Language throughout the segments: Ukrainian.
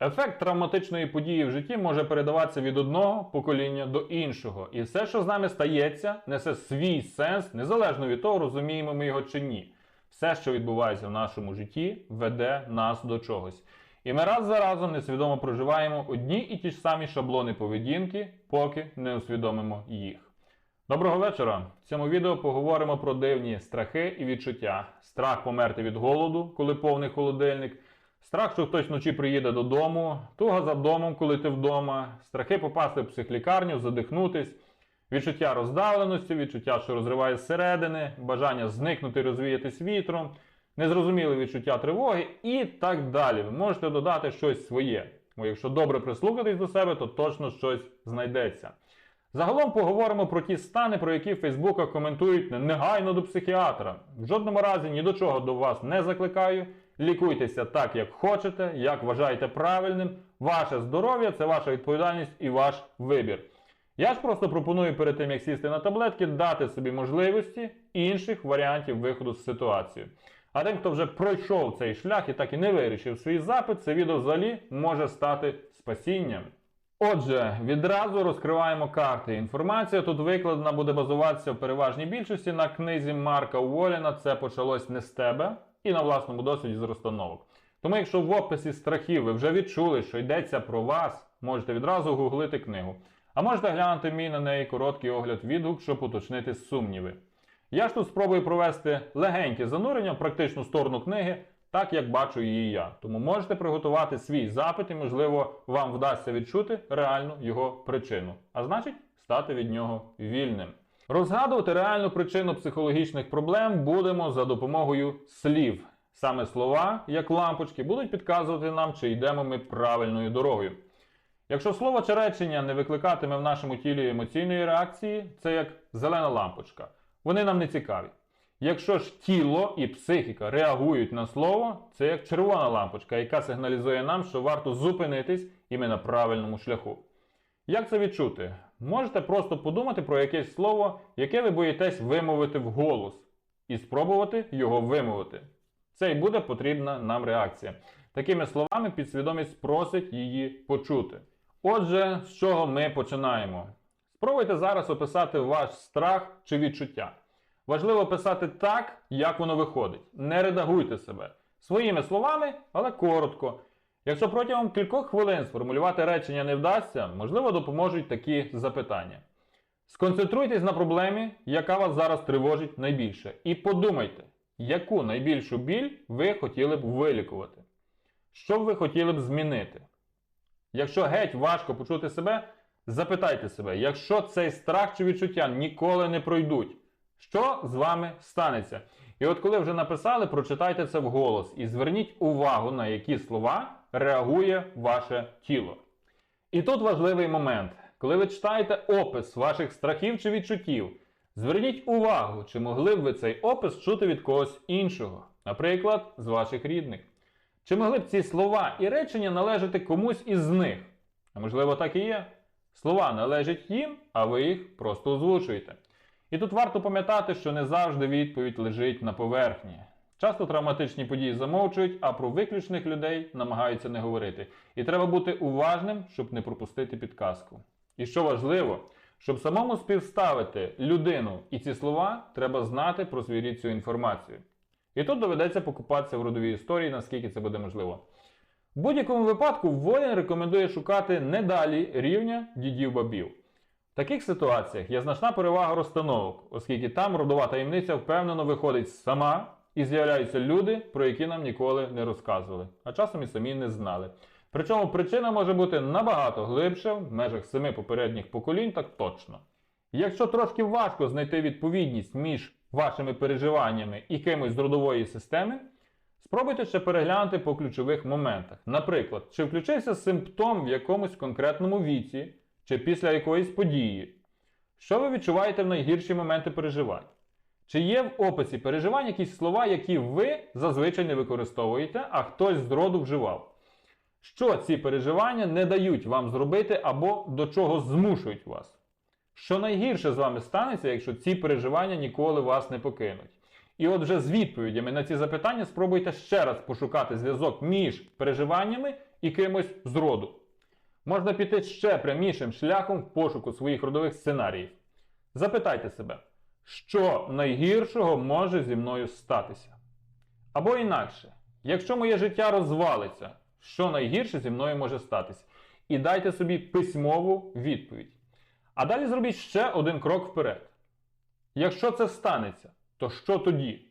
Ефект травматичної події в житті може передаватися від одного покоління до іншого. І все, що з нами стається, несе свій сенс, незалежно від того, розуміємо ми його чи ні. Все, що відбувається в нашому житті, веде нас до чогось. І ми раз за разом несвідомо проживаємо одні і ті ж самі шаблони поведінки, поки не усвідомимо їх. Доброго вечора! В цьому відео поговоримо про дивні страхи і відчуття. Страх померти від голоду, коли повний холодильник, страх, що хтось вночі приїде додому, туга за домом, коли ти вдома, страхи попасти в психлікарню, задихнутись, відчуття роздавленості, відчуття, що розриває зсередини, бажання зникнути розвіятись вітром, незрозуміле відчуття тривоги і так далі. Ви можете додати щось своє. Бо якщо добре прислухатись до себе, то точно щось знайдеться. Загалом поговоримо про ті стани, про які в Фейсбуках коментують негайно до психіатра. В жодному разі ні до чого до вас не закликаю. Лікуйтеся так, як хочете, як вважаєте правильним. Ваше здоров'я це ваша відповідальність і ваш вибір. Я ж просто пропоную перед тим, як сісти на таблетки, дати собі можливості інших варіантів виходу з ситуації. А тим, хто вже пройшов цей шлях і так і не вирішив свій запит, це відео взагалі може стати спасінням. Отже, відразу розкриваємо карти. Інформація тут викладена буде базуватися в переважній більшості на книзі Марка Уоліна Це почалось не з тебе і на власному досвіді з розстановок. Тому, якщо в описі страхів ви вже відчули, що йдеться про вас, можете відразу гуглити книгу. А можете глянути мій на неї короткий огляд відгук, щоб уточнити сумніви. Я ж тут спробую провести легеньке занурення в практичну сторону книги, так як бачу її я. Тому можете приготувати свій запит і, можливо, вам вдасться відчути реальну його причину, а значить, стати від нього вільним. Розгадувати реальну причину психологічних проблем будемо за допомогою слів. Саме слова, як лампочки, будуть підказувати нам, чи йдемо ми правильною дорогою. Якщо слово чи речення не викликатиме в нашому тілі емоційної реакції, це як зелена лампочка. Вони нам не цікаві. Якщо ж тіло і психіка реагують на слово, це як червона лампочка, яка сигналізує нам, що варто зупинитись і ми на правильному шляху. Як це відчути? Можете просто подумати про якесь слово, яке ви боїтесь вимовити вголос, і спробувати його вимовити. Це і буде потрібна нам реакція. Такими словами підсвідомість просить її почути. Отже, з чого ми починаємо? Спробуйте зараз описати ваш страх чи відчуття. Важливо писати так, як воно виходить. Не редагуйте себе. Своїми словами, але коротко. Якщо протягом кількох хвилин сформулювати речення не вдасться, можливо, допоможуть такі запитання. Сконцентруйтесь на проблемі, яка вас зараз тривожить найбільше, і подумайте, яку найбільшу біль ви хотіли б вилікувати. Що б ви хотіли б змінити? Якщо геть важко почути себе, запитайте себе, якщо цей страх чи відчуття ніколи не пройдуть, що з вами станеться? І от коли вже написали, прочитайте це вголос і зверніть увагу, на які слова реагує ваше тіло. І тут важливий момент. Коли ви читаєте опис ваших страхів чи відчуттів, зверніть увагу, чи могли б ви цей опис чути від когось іншого, наприклад, з ваших рідних. Чи могли б ці слова і речення належати комусь із них? А можливо, так і є. Слова належать їм, а ви їх просто озвучуєте. І тут варто пам'ятати, що не завжди відповідь лежить на поверхні. Часто травматичні події замовчують, а про виключних людей намагаються не говорити. І треба бути уважним, щоб не пропустити підказку. І що важливо, щоб самому співставити людину і ці слова, треба знати про свій рід цю інформацію. І тут доведеться покупатися в родовій історії, наскільки це буде можливо. В будь-якому випадку воїн рекомендує шукати не далі рівня дідів-бабів. В таких ситуаціях є значна перевага розстановок, оскільки там родова таємниця впевнено виходить сама і з'являються люди, про які нам ніколи не розказували, а часом і самі не знали. Причому причина може бути набагато глибша в межах семи попередніх поколінь, так точно. Якщо трошки важко знайти відповідність між вашими переживаннями і кимось з родової системи, спробуйте ще переглянути по ключових моментах. Наприклад, чи включився симптом в якомусь конкретному віці, чи після якоїсь події. Що ви відчуваєте в найгірші моменти переживань? Чи є в описі переживань якісь слова, які ви зазвичай не використовуєте, а хтось з роду вживав? Що ці переживання не дають вам зробити або до чого змушують вас? Що найгірше з вами станеться, якщо ці переживання ніколи вас не покинуть? І от вже з відповідями на ці запитання спробуйте ще раз пошукати зв'язок між переживаннями і кимось з роду. Можна піти ще прямішим шляхом в пошуку своїх родових сценаріїв. Запитайте себе, що найгіршого може зі мною статися? Або інакше, якщо моє життя розвалиться, що найгірше зі мною може статися? І дайте собі письмову відповідь. А далі зробіть ще один крок вперед. Якщо це станеться, то що тоді?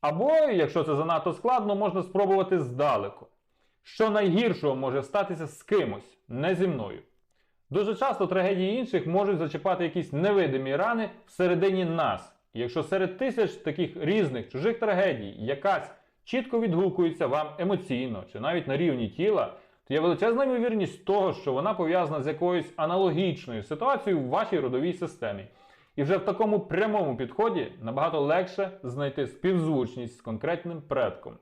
Або, якщо це занадто складно, можна спробувати здалеку. Що найгіршого може статися з кимось, не зі мною. Дуже часто трагедії інших можуть зачіпати якісь невидимі рани всередині нас. І якщо серед тисяч таких різних чужих трагедій якась чітко відгукується вам емоційно чи навіть на рівні тіла, то є величезна ймовірність того, що вона пов'язана з якоюсь аналогічною ситуацією в вашій родовій системі. І вже в такому прямому підході набагато легше знайти співзвучність з конкретним предком.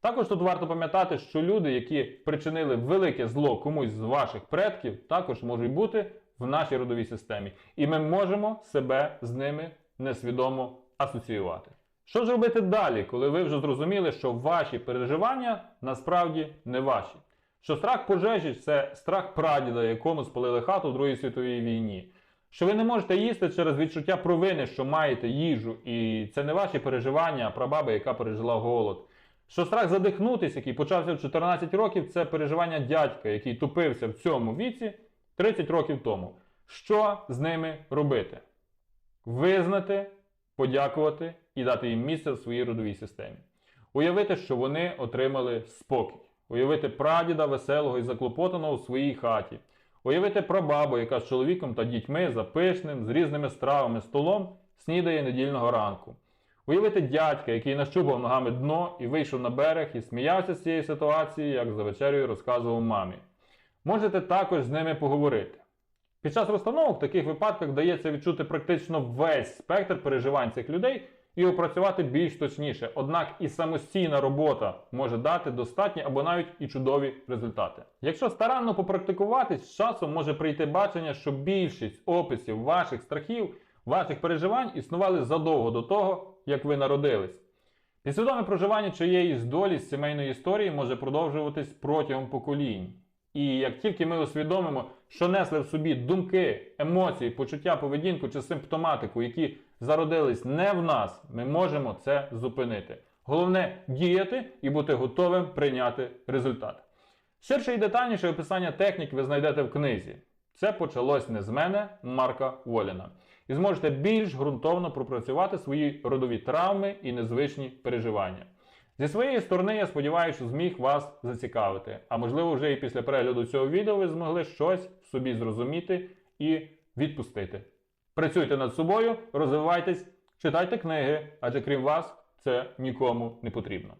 Також тут варто пам'ятати, що люди, які причинили велике зло комусь з ваших предків, також можуть бути в нашій родовій системі. І ми можемо себе з ними несвідомо асоціювати. Що ж робити далі, коли ви вже зрозуміли, що ваші переживання насправді не ваші? Що страх пожежі це страх прадіда, якому спалили хату в Другій світовій війні. Що ви не можете їсти через відчуття провини, що маєте їжу, і це не ваші переживання, а прабаби, яка пережила голод. Що страх задихнутися, який почався в 14 років, це переживання дядька, який тупився в цьому віці 30 років тому. Що з ними робити? Визнати, подякувати і дати їм місце в своїй родовій системі. Уявити, що вони отримали спокій. Уявити прадіда веселого і заклопотаного у своїй хаті. Уявити прабабу, яка з чоловіком та дітьми за пишним, з різними стравами столом снідає недільного ранку. Уявити дядька, який нащупав ногами дно і вийшов на берег і сміявся з цієї ситуації, як за вечерею розказував мамі. Можете також з ними поговорити. Під час розстановок в таких випадках вдається відчути практично весь спектр переживань цих людей і опрацювати більш точніше. Однак і самостійна робота може дати достатні або навіть і чудові результати. Якщо старанно попрактикуватись, з часом може прийти бачення, що більшість описів ваших страхів, ваших переживань існували задовго до того, як ви народились. Підсвідоме проживання чиєїсь долі з сімейної історії може продовжуватись протягом поколінь. І як тільки ми усвідомимо, що несли в собі думки, емоції, почуття, поведінку чи симптоматику, які зародились не в нас, ми можемо це зупинити. Головне діяти і бути готовим прийняти результат. Ширше і детальніше описання технік ви знайдете в книзі. Це почалось не з мене, Марка Воліна. І зможете більш ґрунтовно пропрацювати свої родові травми і незвичні переживання. Зі своєї сторони, я сподіваюся, що зміг вас зацікавити. А можливо, вже і після перегляду цього відео ви змогли щось в собі зрозуміти і відпустити. Працюйте над собою, розвивайтесь, читайте книги, адже крім вас це нікому не потрібно.